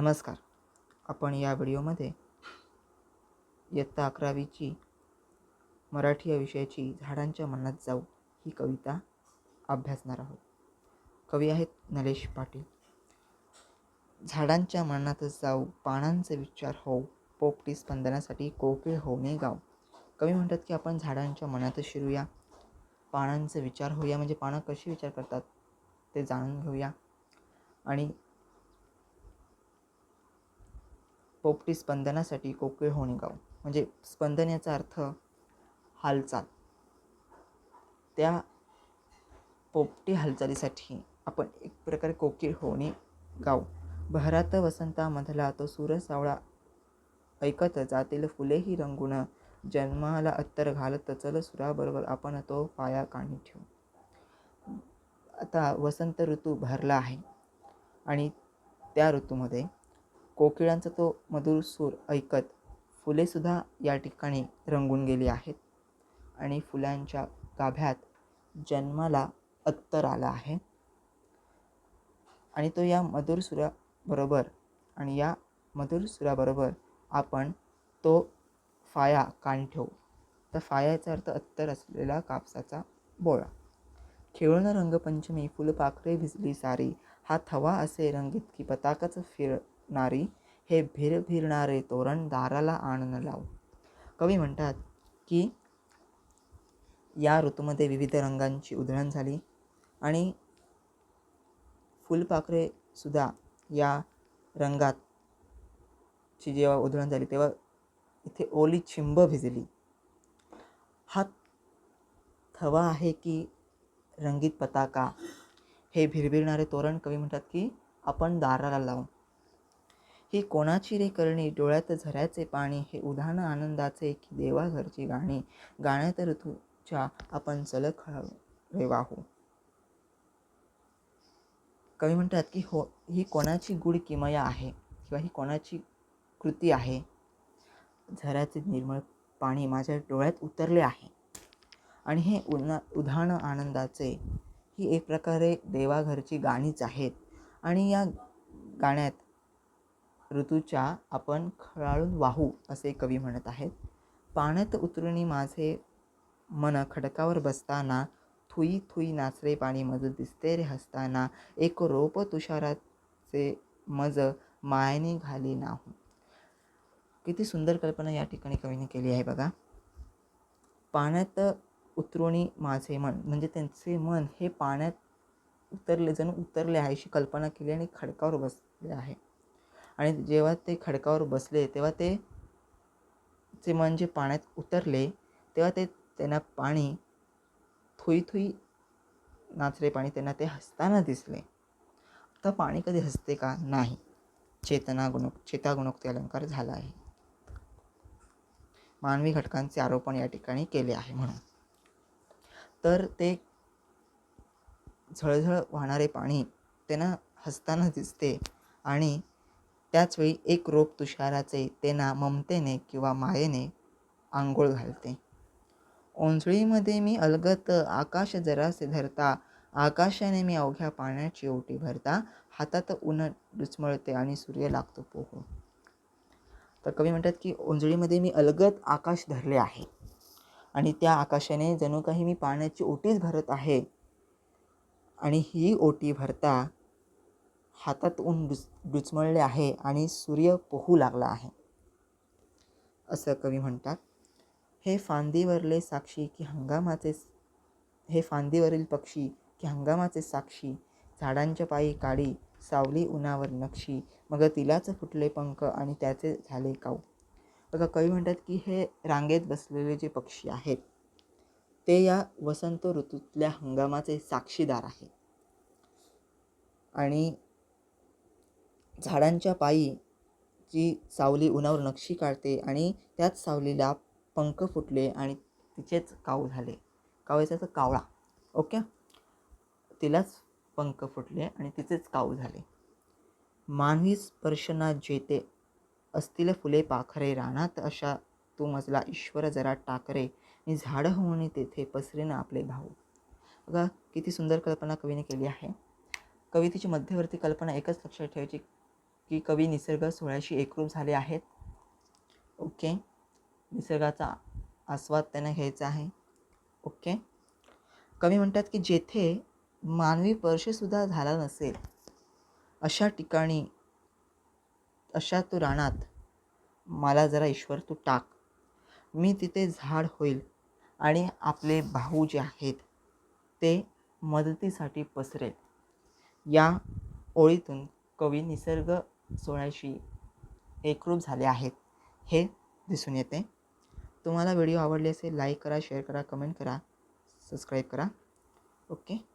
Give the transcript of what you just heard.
नमस्कार. आपण या व्हिडिओमध्ये इयत्ता अकरावीची मराठी या विषयाची झाडांच्या मनात जाऊ ही कविता अभ्यासणार आहोत. कवी आहेत नलेश पाटील. झाडांच्या मनातच जाऊ पानांचे विचार हो पोपटी स्पंदनासाठी कोकिळ होणे गाव कवी म्हणतात की आपण झाडांच्या मनातच शिरूया पानांचे विचार होऊया म्हणजे पानं कशी विचार करतात ते जाणून घेऊया. आणि पोपटी स्पंदनासाठी कोकिळ होणे गाव म्हणजे स्पंदन याचा अर्थ हालचाल. त्या पोपटी हालचालीसाठी आपण एक प्रकारे कोकिळ होणे गाव बहरात वसंतामधला तो सूर सावळा ऐकत जातील फुलेही रंगून. जन्माला अत्तर घालत चल सुराबरोबर आपण तो पाया काणी ठेवू. आता वसंत ऋतू भरला आहे. आणि त्या ऋतूमध्ये कोकिळांचा तो मधुर सूर ऐकत फुलेसुद्धा या ठिकाणी रंगून गेली आहेत. आणि फुलांच्या गाभ्यात जन्माला अत्तर आला आहे. आणि तो या मधुर सुराबरोबर आणि या मधुर सुराबरोबर आपण तो फाया कान ठेवू. तर फायाचा अर्थ अत्तर असलेला कापसाचा बोळा. खेळून रंगपंचमी फुलपाखरे भिजली सारी हा थवा असे रंगीत की पताकाचं फिर नारी हे भिरभिरणारे तोरण दाराला आणणं लाव. कवी म्हणतात की या ऋतूमध्ये विविध रंगांची उधळण झाली आणि फुलपाखरेसुद्धा या रंगात ची जेव्हा उधळण झाली तेव्हा इथे ओली चिंब भिजली. हा थवा आहे की रंगीत पताका? हे भिरभिरणारे तोरण कवी म्हणतात की आपण दाराला लावू. ही कोणाची रे करणी? डोळ्यात झऱ्याचे पाणी हे उधाण आनंदाचे की देवाघरची गाणी? गाण्यात ऋतूच्या आपण चलख रे वाहू. कवी म्हणतात की हो ही कोणाची गुढ किमया आहे? किंवा ही कोणाची कृती आहे? झऱ्याचे निर्मळ पाणी माझ्या डोळ्यात उतरले आहे. आणि हे उन्हा उधाण आनंदाचे ही एक प्रकारे देवाघरची गाणीच आहेत. आणि या गाण्यात ऋतूच्या आपण खळाळून वाहू असे कवी म्हणत आहेत. पाण्यात उतरुणी माझे मन खडकावर बसताना थुई थुई नाचरे पाणी मज दिसते रे हसताना एक रोप तुषाराचे मज मायने घाली नाहू. किती सुंदर कल्पना या ठिकाणी कवीने केली आहे बघा. पाण्यात उतरुणी माझे मन म्हणजे त्यांचे मन हे पाण्यात उतरले जणू उतरले आहे अशी कल्पना केली आणि खडकावर बसले आहे. आणि जेव्हा ते खडकावर बसले तेव्हा ते चे मन जे पाण्यात उतरले तेव्हा ते त्यांना पाणी थुई थुई नाचले पाणी त्यांना ते हसताना दिसले. तर पाणी कधी हसते का? नाही. चेतना गुणोक चेतागुणोक्ती अलंकार झाला आहे. मानवी घटकांचे आरोपण या ठिकाणी केले आहे म्हणून. तर ते झळझळ वाहणारे पाणी त्यांना हसताना दिसते आणि त्याचवेळी एक रोप तुषाराचे त्यांना ममतेने किंवा मायेने आंघोळ घालते. ओंजळीमध्ये मी अलगत आकाश जरासे धरता आकाशाने मी अवघ्या पाण्याची ओटी भरता हातात ऊन डुचमळते आणि सूर्य लागतो पोहू तर कवी म्हणतात की ओंजळीमध्ये मी अलगत आकाश धरले आहे आणि त्या आकाशाने जणू काही मी पाण्याची ओटीच भरत आहे आणि ही ओटी भरता हातात ऊन डुच डुचमळले आहे आणि सूर्य पोहू लागला आहे. असं कवी म्हणतात. हे फांदीवरले साक्षी की हंगामाचे हे फांदीवरील पक्षी की हंगामाचे साक्षी झाडांच्या पायी काळी सावली उन्हावर नक्षी मग तिलाच फुटले पंख आणि त्याचे झाले काऊ. बघा कवी म्हणतात की हे रांगेत बसलेले जे पक्षी आहेत ते या वसंत ऋतूतल्या हंगामाचे साक्षीदार आहेत. आणि झाडांच्या पायी जी सावली उन्हावर नक्षी काढते आणि त्याच सावलीला पंख फुटले आणि तिचेच काऊ झाले. काऊ याचा कावळा ओके? तिलाच पंख फुटले आणि तिचेच काऊ झाले. मानवी स्पर्शना जेते असतील फुले पाखरे रानात अशा तू मजला ईश्वर जरा टाकरे आणि झाडं होऊन तेथे पसरेन आपले भाऊ. बघा किती सुंदर कल्पना कवीने केली आहे. कवितेची मध्यवर्ती कल्पना एकच लक्षात ठेवायची की कवी निसर्ग सोहळ्याशी एकरूप झाले आहेत. ओके. निसर्गाचा आस्वाद त्यांना घ्यायचा आहे. ओके. कवी म्हणतात की जेथे मानवी स्पर्शसुद्धा झाला नसेल अशा ठिकाणी अशा तू रानात मला जरा ईश्वर तू टाक. मी तिथे झाड होईल आणि आपले भाऊ जे आहेत ते मदतीसाठी पसरेल. या ओळीतून कवी निसर्ग सोहळ्याशी एकरूप झाले आहेत. हे दिसून येते. तुम्हाला व्हिडिओ आवडले असेल लाईक करा शेअर करा कमेंट करा सबस्क्राईब करा. ओके